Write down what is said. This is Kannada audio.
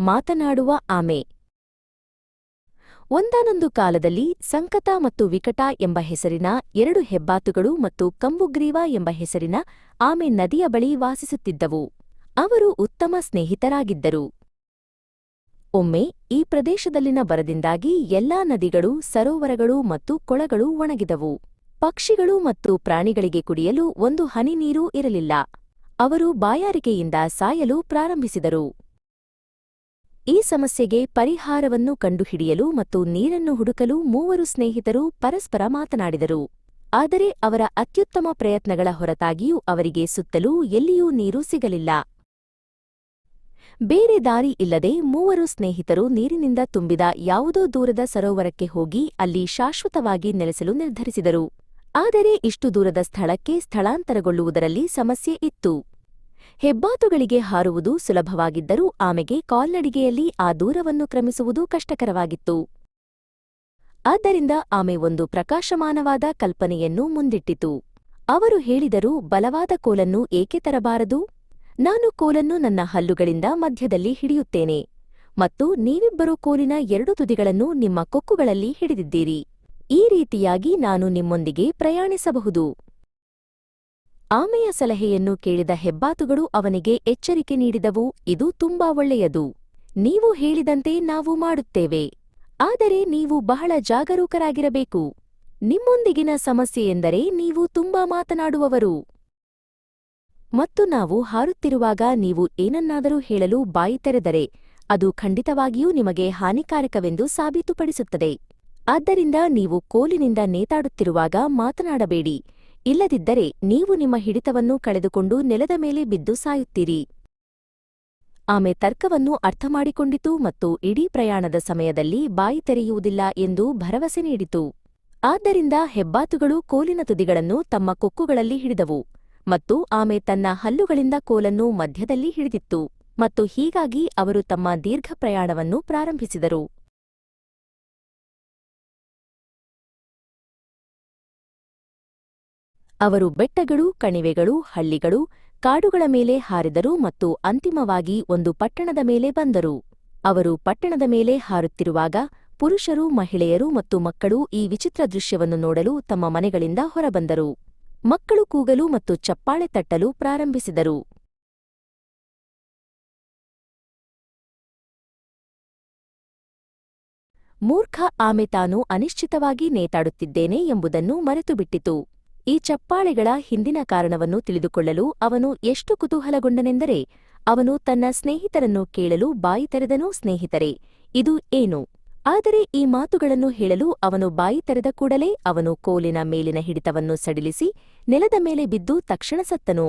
ಮಾತನಾಡುವ ಆಮೆ. ಒಂದಾನೊಂದು ಕಾಲದಲ್ಲಿ ಸಂಕತ ಮತ್ತು ವಿಕಟ ಎಂಬ ಹೆಸರಿನ ಎರಡು ಹೆಬ್ಬಾತುಗಳು ಮತ್ತು ಕಂಬುಗ್ರೀವ ಎಂಬ ಹೆಸರಿನ ಆಮೆ ನದಿಯ ಬಳಿ ವಾಸಿಸುತ್ತಿದ್ದವು. ಅವರು ಉತ್ತಮ ಸ್ನೇಹಿತರಾಗಿದ್ದರು. ಒಮ್ಮೆ ಈ ಪ್ರದೇಶದಲ್ಲಿನ ಬರದಿಂದಾಗಿ ಎಲ್ಲಾ ನದಿಗಳು, ಸರೋವರಗಳು ಮತ್ತು ಕೊಳಗಳು ಒಣಗಿದವು. ಪಕ್ಷಿಗಳು ಮತ್ತು ಪ್ರಾಣಿಗಳಿಗೆ ಕುಡಿಯಲು ಒಂದು ಹನಿ ನೀರೂ ಇರಲಿಲ್ಲ. ಅವರು ಬಾಯಾರಿಕೆಯಿಂದ ಸಾಯಲು ಪ್ರಾರಂಭಿಸಿದರು. ಈ ಸಮಸ್ಯೆಗೆ ಪರಿಹಾರವನ್ನು ಕಂಡುಹಿಡಿಯಲು ಮತ್ತು ನೀರನ್ನು ಹುಡುಕಲು ಮೂವರು ಸ್ನೇಹಿತರು ಪರಸ್ಪರ ಮಾತನಾಡಿದರು. ಆದರೆ ಅವರ ಅತ್ಯುತ್ತಮ ಪ್ರಯತ್ನಗಳ ಹೊರತಾಗಿಯೂ ಅವರಿಗೆ ಸುತ್ತಲೂ ಎಲ್ಲಿಯೂ ನೀರು ಸಿಗಲಿಲ್ಲ. ಬೇರೆ ದಾರಿ ಇಲ್ಲದೆ ಮೂವರು ಸ್ನೇಹಿತರು ನೀರಿನಿಂದ ತುಂಬಿದ ಯಾವುದೋ ದೂರದ ಸರೋವರಕ್ಕೆ ಹೋಗಿ ಅಲ್ಲಿ ಶಾಶ್ವತವಾಗಿ ನೆಲೆಸಲು ನಿರ್ಧರಿಸಿದರು. ಆದರೆ ಇಷ್ಟು ದೂರದ ಸ್ಥಳಕ್ಕೆ ಸ್ಥಳಾಂತರಗೊಳ್ಳುವುದರಲ್ಲಿ ಸಮಸ್ಯೆ ಇತ್ತು. ಹೆಬ್ಬಾತುಗಳಿಗೆ ಹಾರುವುದು ಸುಲಭವಾಗಿದ್ದರೂ ಆಮೆಗೆ ಕಾಲ್ನಡಿಗೆಯಲ್ಲಿ ಆ ದೂರವನ್ನು ಕ್ರಮಿಸುವುದು ಕಷ್ಟಕರವಾಗಿತ್ತು. ಆದ್ದರಿಂದ ಆಮೆ ಒಂದು ಪ್ರಕಾಶಮಾನವಾದ ಕಲ್ಪನೆಯನ್ನು ಮುಂದಿಟ್ಟಿತು. ಅವರು ಹೇಳಿದರು, ಬಲವಾದ ಕೋಲನ್ನು ಏಕೆ ತರಬಾರದು? ನಾನು ಕೋಲನ್ನು ನನ್ನ ಹಲ್ಲುಗಳಿಂದ ಮಧ್ಯದಲ್ಲಿ ಹಿಡಿಯುತ್ತೇನೆ ಮತ್ತು ನೀವಿಬ್ಬರೂ ಕೋಲಿನ ಎರಡು ತುದಿಗಳನ್ನು ನಿಮ್ಮ ಕೊಕ್ಕುಗಳಲ್ಲಿ ಹಿಡಿದಿದ್ದೀರಿ. ಈ ರೀತಿಯಾಗಿ ನಾನು ನಿಮ್ಮೊಂದಿಗೆ ಪ್ರಯಾಣಿಸಬಹುದು. ಆಮೆಯ ಸಲಹೆಯನ್ನು ಕೇಳಿದ ಹೆಬ್ಬಾತುಗಳು ಅವನಿಗೆ ಎಚ್ಚರಿಕೆ ನೀಡಿದವು, ಇದು ತುಂಬಾ ಒಳ್ಳೆಯದು. ನೀವು ಹೇಳಿದಂತೆ ನಾವು ಮಾಡುತ್ತೇವೆ. ಆದರೆ ನೀವು ಬಹಳ ಜಾಗರೂಕರಾಗಿರಬೇಕು. ನಿಮ್ಮೊಂದಿಗಿನ ಸಮಸ್ಯೆಯೆಂದರೆ ನೀವು ತುಂಬಾ ಮಾತನಾಡುವವರು. ಮತ್ತು ನಾವು ಹಾರುತ್ತಿರುವಾಗ ನೀವು ಏನನ್ನಾದರೂ ಹೇಳಲು ಬಾಯಿ ತೆರೆದರೆ, ಅದು ಖಂಡಿತವಾಗಿಯೂ ನಿಮಗೆ ಹಾನಿಕಾರಕವೆಂದು ಸಾಬೀತುಪಡಿಸುತ್ತದೆ. ಆದ್ದರಿಂದ ನೀವು ಕೋಲಿನಿಂದ ನೇತಾಡುತ್ತಿರುವಾಗ ಮಾತನಾಡಬೇಡಿ. ಇಲ್ಲದಿದ್ದರೆ ನೀವು ನಿಮ್ಮ ಹಿಡಿತವನ್ನು ಕಳೆದುಕೊಂಡು ನೆಲದ ಮೇಲೆ ಬಿದ್ದು ಸಾಯುತ್ತೀರಿ. ಆಮೆ ತರ್ಕವನ್ನು ಅರ್ಥಮಾಡಿಕೊಂಡಿತು ಮತ್ತು ಇಡೀ ಪ್ರಯಾಣದ ಸಮಯದಲ್ಲಿ ಬಾಯಿ ತೆರೆಯುವುದಿಲ್ಲ ಎಂದು ಭರವಸೆ ನೀಡಿತು. ಆದ್ದರಿಂದ ಹೆಬ್ಬಾತುಗಳು ಕೋಲಿನ ತುದಿಗಳನ್ನು ತಮ್ಮ ಕೊಕ್ಕುಗಳಲ್ಲಿ ಹಿಡಿದವು ಮತ್ತು ಆಮೆ ತನ್ನ ಹಲ್ಲುಗಳಿಂದ ಕೋಲನ್ನು ಮಧ್ಯದಲ್ಲಿ ಹಿಡಿದಿತ್ತು ಮತ್ತು ಹೀಗಾಗಿ ಅವರು ತಮ್ಮ ದೀರ್ಘ ಪ್ರಯಾಣವನ್ನು ಪ್ರಾರಂಭಿಸಿದರು. ಅವರು ಬೆಟ್ಟಗಳು, ಕಣಿವೆಗಳು, ಹಳ್ಳಿಗಳು ಕಾಡುಗಳ ಮೇಲೆ ಹಾರಿದರು ಮತ್ತು ಅಂತಿಮವಾಗಿ ಒಂದು ಪಟ್ಟಣದ ಮೇಲೆ ಬಂದರು. ಅವರು ಪಟ್ಟಣದ ಮೇಲೆ ಹಾರುತ್ತಿರುವಾಗ ಪುರುಷರು, ಮಹಿಳೆಯರು ಮತ್ತು ಮಕ್ಕಳು ಈ ವಿಚಿತ್ರ ದೃಶ್ಯವನ್ನು ನೋಡಲು ತಮ್ಮ ಮನೆಗಳಿಂದ ಹೊರಬಂದರು. ಮಕ್ಕಳು ಕೂಗಲು ಮತ್ತು ಚಪ್ಪಾಳೆ ತಟ್ಟಲು ಪ್ರಾರಂಭಿಸಿದರು. ಮೂರ್ಖ ಆಮೆ ತಾನು ಅನಿಶ್ಚಿತವಾಗಿ ನೇತಾಡುತ್ತಿದ್ದೇನೆ ಎಂಬುದನ್ನು ಮರೆತುಬಿಟ್ಟಿತು. ಈ ಚಪ್ಪಾಳೆಗಳ ಹಿಂದಿನ ಕಾರಣವನ್ನು ತಿಳಿದುಕೊಳ್ಳಲು ಅವನು ಎಷ್ಟು ಕುತೂಹಲಗೊಂಡನೆಂದರೆ, ಅವನು ತನ್ನ ಸ್ನೇಹಿತರನ್ನು ಕೇಳಲು ಬಾಯಿ ತೆರೆದನು ಸ್ನೇಹಿತರೆ, ಇದು ಏನು? ಆದರೆ ಈ ಮಾತುಗಳನ್ನು ಹೇಳಲು ಅವನು ಬಾಯಿ ತೆರೆದ ಕೂಡಲೇ ಅವನು ಕೋಲಿನ ಮೇಲಿನ ಹಿಡಿತವನ್ನು ಸಡಿಲಿಸಿ ನೆಲದ ಮೇಲೆ ಬಿದ್ದು ತಕ್ಷಣ ಸತ್ತನು.